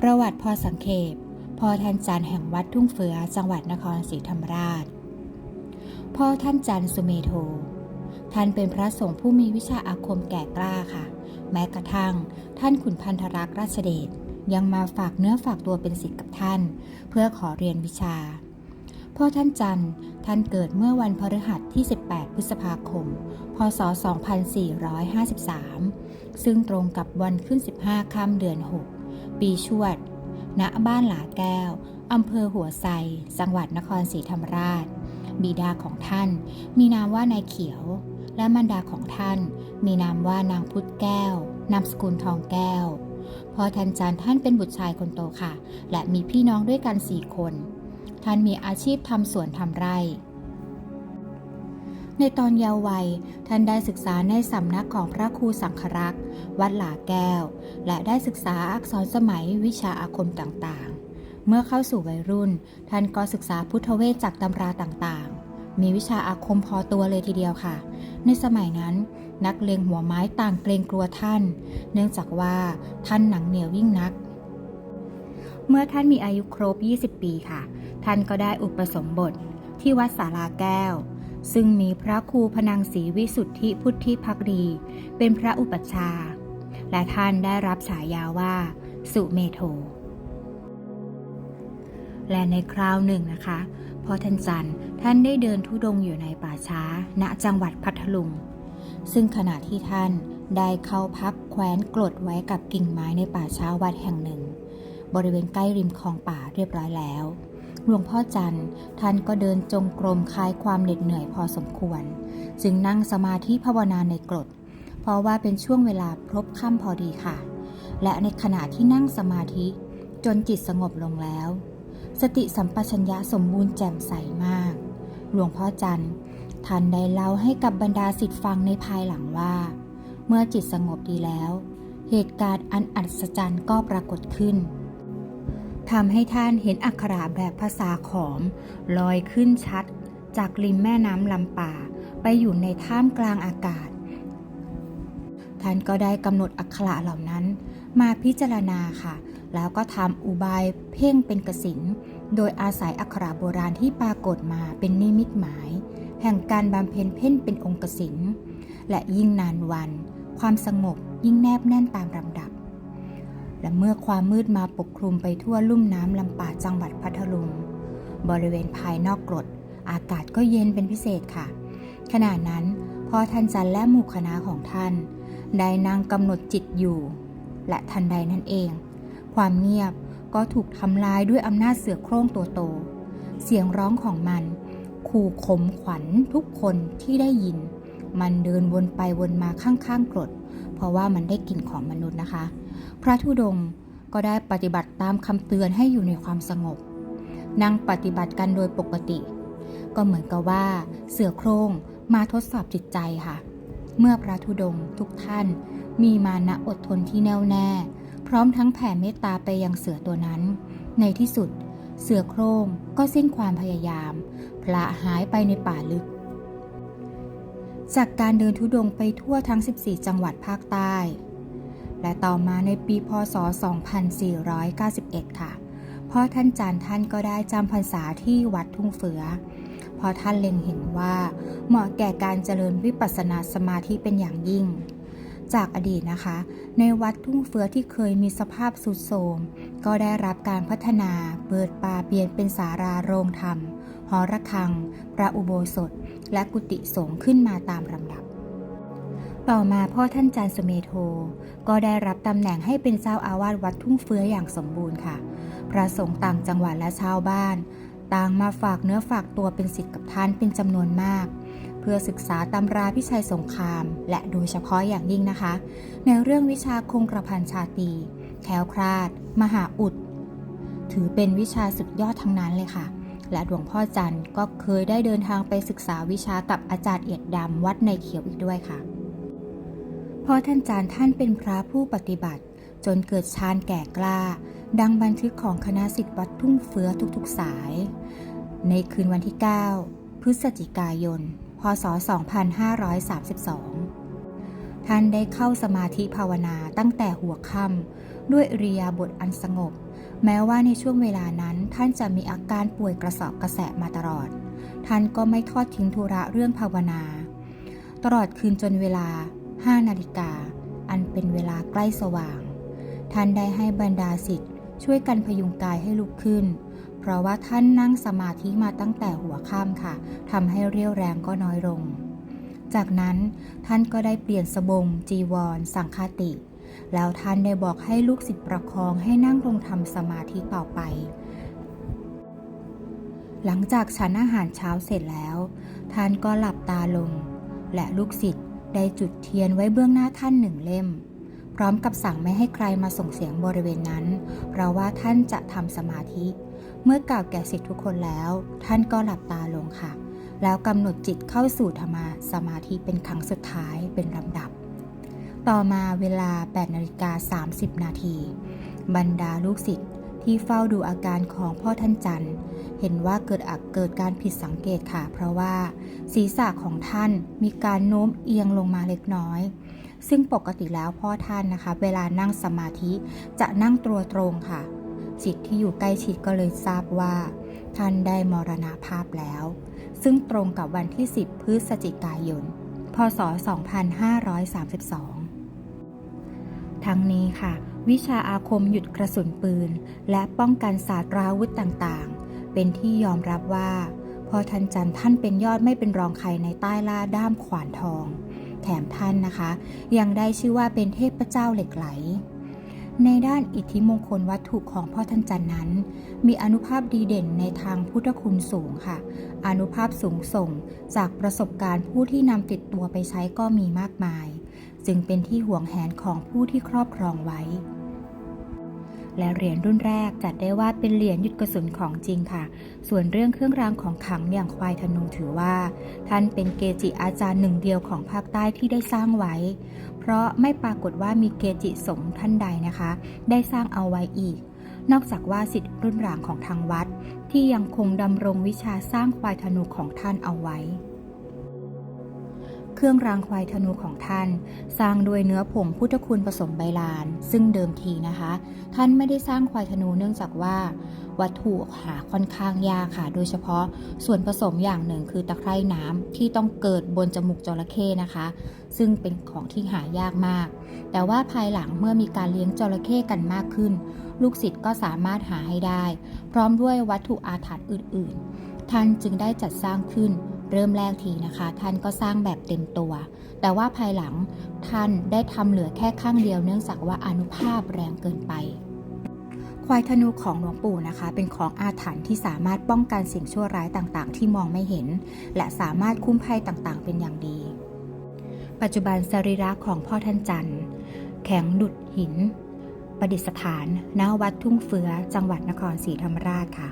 ประวัติพอสังเขปพ่อท่านจันแห่งวัดทุ่งเฟือจังหวัดนครศรีธรรมราช พ่อท่านจันสุเมโท ท่านเป็นพระสงฆ์ผู้มีวิชาอาคมแก่กล้าค่ะ แม้กระทั่ง ท่านขุนพันธรักษ์ราชเดชยังมาฝากเนื้อฝากตัวเป็นศิษย์กับท่าน เพื่อขอเรียนวิชา พ่อท่านจันท่านเกิดเมื่อวันพฤหัสที่ 18 พฤษภาคม พศ 2453 ซึ่งตรงกับวันขึ้น 15 ค่ำเดือน 6 ปีชวด ณ บ้านหลาแก้ว อำเภอหัวไซ จังหวัดนครศรีธรรมราช บิดาของท่าน มีนามว่านายเขียว และมารดาของท่าน มีนามว่านางพุทธแก้ว นามสกุลทองแก้ว พ่อท่านจันท์ท่านเป็นบุตรชายคนโตค่ะ และมีพี่น้องด้วยกันสี่คน ท่านมีอาชีพทำสวนทำไร่ ในตอนเยาว์วัย ท่านได้ศึกษาในสำนักของพระครูสังครักษ์ วัดหลาแก้ว และได้ศึกษาอักษรสมัยวิชาอาคมต่างๆ เมื่อเข้าสู่วัยรุ่น ท่านก็ศึกษาพุทธเวทจากตำราต่างๆ มีวิชาอาคมพอตัวเลยทีเดียวค่ะ ในสมัยนั้น นักเลงหัวไม้ต่างเกรงกลัวท่าน เนื่องจากว่าท่านหนังเหนียวยิ่งนัก เมื่อท่านมีอายุครบ 20 ปีค่ะ ท่านก็ได้อุปสมบทที่วัดสาราแก้ว ซึ่งมีพระครูพนังศรีวิสุทธิพุทธิพักดี เป็นพระอุปัชฌาย์และท่านได้รับฉายาว่า สุเมโท และในคราวหนึ่งนะคะพอท่านจันทร์ท่านได้เดินทุดงค์อยู่ในป่าช้า ณจังหวัดพัทลุง ซึ่งขณะที่ท่านได้เข้าพักแคว้นกรดไว้กับกิ่งไม้ในป่าช้าวัดแห่งหนึ่ง บริเวณใกล้ริมคลองป่าเรียบร้อยแล้ว หลวงพ่อจันทร์ ท่านก็เดินจงกรมคลายความเหน็ดเหนื่อยพอสมควร จึงนั่งสมาธิภาวนาในกรด เพราะว่าเป็นช่วงเวลาพบค่ำพอดีค่ะ และในขณะที่นั่งสมาธิจนจิตสงบลงแล้ว สติสัมปชัญญะสมบูรณ์แจ่มใสมาก หลวงพ่อจันทร์ท่านได้เล่าให้กับบรรดาศิษย์ฟังในภายหลังว่า เมื่อจิตสงบดีแล้ว เหตุการณ์อันอัศจรรย์ก็ปรากฏขึ้น ทำให้ท่านเห็นอักขระแบบภาษาขอม ลอยขึ้นชัด จากริมแม่น้ำลำป่า ไปอยู่ในท่ามกลางอากาศ ท่านก็ได้กำหนดอักขระเหล่านั้น มาพิจารณาค่ะ แล้วก็ทำอุบายเพ่งเป็นกสินโดยอาศัยอักขระโบราณที่ปรากฏมาเป็นนิมิตหมาย แห่งการบำเพ็ญเพ่นเป็นองค์กสินและยิ่งนานวัน ความสงบยิ่งแนบแน่นตามลำดับ และเมื่อความมืดมาปกคลุมไปทั่วลุ่มน้ำลำป่าจังหวัดพัทลุง บริเวณภายนอกกรด อากาศก็เย็นเป็นพิเศษค่ะ ขณะนั้นพอท่านจันและหมู่คณะของท่าน ได้นั่งกำหนดจิตอยู่ และทันใดนั่นเอง ความเงียบก็ถูกทำลายด้วยอำนาจเสือโคร่งตัวโต เสียงร้องของมัน ขู่ขมขวัญทุกคนที่ได้ยิน มันเดินวนไปวนมาข้างๆกรด เพราะว่ามันได้กลิ่นของมนุษย์นะคะ พระธุดงก็ได้ปฏิบัติตามคำเตือนให้อยู่ในความสงบ นั่งปฏิบัติกันโดยปกติ ก็เหมือนกับว่าเสือโครงมาทดสอบจิตใจค่ะ เมื่อพระธุดงทุกท่านมีมานะอดทนที่แน่วแน่ พร้อมทั้งแผ่เมตตาไปยังเสือตัวนั้น ในที่สุดเสือโคร่งก็สิ้นความพยายาม พละหายไปในป่าลึก จากการเดินทุดงไปทั่วทั้ง 14 จังหวัดภาคใต้ และต่อมาในปีพศ 2491 ค่ะ พ่อท่านจันท่านก็ได้จำพรรษาที่วัดทุ่งเฟือเพราะท่านเล็งเห็นว่า เหมาะแก่การเจริญวิปัสสนาสมาธิเป็นอย่างยิ่ง จากอดีตนะคะ ในวัดทุ่งเฟือที่เคยมีสภาพสุดโทรมก็ได้รับการพัฒนาเปิดป่าเปลี่ยนเป็นสาราโรงธรรม หอระฆัง พระอุโบสถ และกุฏิสงฆ์ขึ้นมาตามลำดับ ต่อมาพ่อท่านจันสเมโท ก็ได้รับตำแหน่งให้เป็นเจ้าอาวาสวัดทุ่งเฟื้ออย่างสมบูรณ์ค่ะ พระสงฆ์ต่างจังหวัดและชาวบ้าน ต่างมาฝากเนื้อฝากตัวเป็นศิษย์กับท่านเป็นจำนวนมาก เพื่อศึกษาตำราพิชัยสงคราม และโดยเฉพาะอย่างยิ่งนะคะ ในเรื่องวิชาคงกระพันชาตีแคล้วคลาด มหาอุด ถือเป็นวิชาสุดยอดทั้งนั้นเลยค่ะและหลวงพ่อจันทร์ก็เคยได้เดินทางไปศึกษาวิชากับอาจารย์เอียดดำวัดในเขียวอีกด้วยค่ะ ราะท่านจารย์ท่านเป็นพระผู้ปฏิบัติ จนเกิดฌานแก่กล้า ดังบันทึกของคณะสิทธิ์วัดทุ่งเฟื้อทุกๆสาย ในคืนวันที่ 9 พฤศจิกายน พศ 2532 ท่านได้เข้าสมาธิภาวนาตั้งแต่หัวค่ำด้วยอริยาบถอันสงบ แม้ว่าในช่วงเวลานั้นท่านจะมีอาการป่วยกระสอบกระแสะมาตลอด ท่านก็ไม่ทอดทิ้งธุระเรื่องภาวนา ตลอดคืนจนเวลา 5 นาฬิกา อันเป็นเวลาใกล้สว่าง ท่านได้ให้บรรดาสิทธิ์ช่วยกันพยุงกายให้ลุกขึ้น เพราะว่าท่านนั่งสมาธิมาตั้งแต่หัวค่ำค่ะทำให้เรี่ยวแรงก็น้อยลง จากนั้นท่านก็ได้เปลี่ยนสบง จีวร สังฆาติ แล้วท่านได้บอกให้ลูกศิษย์ประคองให้นั่งลงทำสมาธิต่อไปหลังจากฉันอาหารเช้าเสร็จแล้ว ท่านก็หลับตาลง และลูกศิษย์ ได้จุดเทียนไว้เบื้องหน้าท่านหนึ่งเล่ม พร้อมกับสั่งไม่ให้ใครมาส่งเสียงบริเวณนั้น เพราะว่าท่านจะทำสมาธิ เมื่อกล่าวแก่ศิษย์ทุกคนแล้ว ท่านก็หลับตาลงค่ะ แล้วกำหนดจิตเข้าสู่ธรรมาสมาธิเป็นครั้งสุดท้ายเป็นลำดับ ต่อมาเวลา8นาฬิกา30 นาทีบรรดาลูกศิษย์ ที่เฝ้าดูอาการของพ่อท่านจันทร์เห็นว่าเกิดอักเกิดการผิดสังเกตค่ะ เพราะว่าศีรษะของท่านมีการโน้มเอียงลงมาเล็กน้อย ซึ่งปกติแล้วพ่อท่านนะคะ เวลานั่งสมาธิจะนั่งตัวตรงค่ะสิทธิ์ที่อยู่ใกล้ชิดก็เลยทราบว่า ท่านได้มรณาภาพแล้ว ซึ่งตรงกับวันที่ 10 พฤศจิกายน พศ 2532 ทั้งนี้ค่ะ วิชาอาคมหยุดกระสุนปืน และป้องกันศาสตราวุธต่างๆ เป็นที่ยอมรับว่าพอทันจันท่านเป็นยอดไม่เป็นรองใครในใต้ล่าด้ามขวานทอง แถมท่านนะคะ ยังได้ชื่อว่าเป็นเทพเจ้าเหล็กไหล ในด้านอิทธิมงคลวัตถุของพ่อท่านจันนั้น มีอนุภาพดีเด่นในทางพุทธคุณสูงค่ะ อนุภาพสูงส่งจากประสบการณ์ผู้ที่นำติดตัวไปใช้ก็มีมากมาย จึงเป็นที่ห่วงแหนของผู้ที่ครอบครองไว้ และเหรียญรุ่นแรกจัดได้ว่าเป็นเหรียญหยุดกระสุนของจริงค่ะ ส่วนเรื่องเครื่องรางของขลังอย่างควายธนูถือว่า ท่านเป็นเกจิอาจารย์หนึ่งเดียวของภาคใต้ที่ได้สร้างไว้ เพราะไม่ปรากฏว่ามีเกจิสงฆ์ท่านใดนะคะ ได้สร้างเอาไว้อีก นอกจากว่าสิทธิ์รุ่นหลังของทางวัด ที่ยังคงดำรงวิชาสร้างควายธนูของท่านเอาไว้ เครื่องรางควายธนูของท่าน สร้างด้วยเนื้อผงพุทธคุณผสมใบลาน ซึ่งเดิมทีนะคะ ท่านไม่ได้สร้างควายธนูเนื่องจากว่า วัตถุหาค่อนข้างยากค่ะ โดยเฉพาะส่วนผสมอย่างหนึ่งคือตะไคร่น้ำที่ต้องเกิดบนจมูกจระเข้นะคะ ซึ่งเป็นของที่หายากมาก แต่ว่าภายหลังเมื่อมีการเลี้ยงจระเข้กันมากขึ้น ลูกศิษย์ก็สามารถหาให้ได้ พร้อมด้วยวัตถุอาถรรพ์อื่น ๆ ท่านจึงได้จัดสร้างขึ้น เริ่มแรกทีนะคะ ท่านก็สร้างแบบเต็มตัว แต่ว่าภายหลังท่านได้ทำเหลือแค่ข้างเดียวเนื่องจากว่าอนุภาพแรงเกินไป ควายธนูของหลวงปู่นะคะ เป็นของอาถรรพ์ที่สามารถป้องกันสิ่งชั่วร้ายต่างๆ ที่มองไม่เห็น และสามารถคุ้มภัยต่างๆ เป็นอย่างดี ปัจจุบันสรีระของพ่อท่านจันทร์ แข็งดุดหิน ประดิษฐานณวัดทุ่งเฟือ จังหวัดนครศรีธรรมราชค่ะ